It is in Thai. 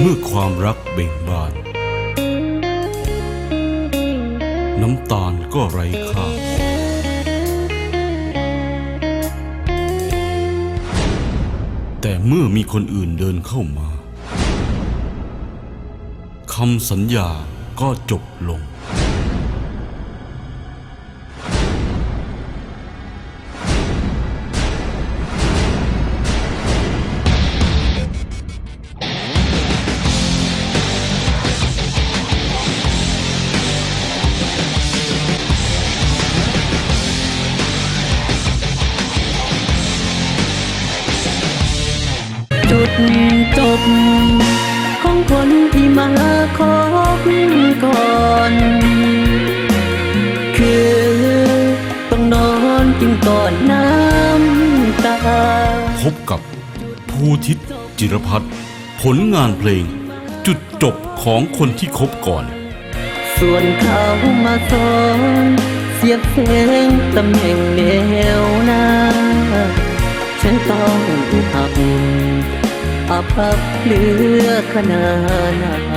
เมื่อความรักเบ่งบาน น้ำตาลก็ไร้ค่าแต่เมื่อมีคนอื่นเดินเข้ามาคำสัญญาก็จบลง ดจบ ของคนที่มาคบก่อน คือต้องนอนกินก่อนน้ำตา พบกับภูทิตจิรพัฒน์ผลงานเพลง จุดจบของคนที่คบก่อน ส่วนเขามาสอนเสียบเพลงตำแหน่งแนวหน้า องหักอับพับเหลือขนาด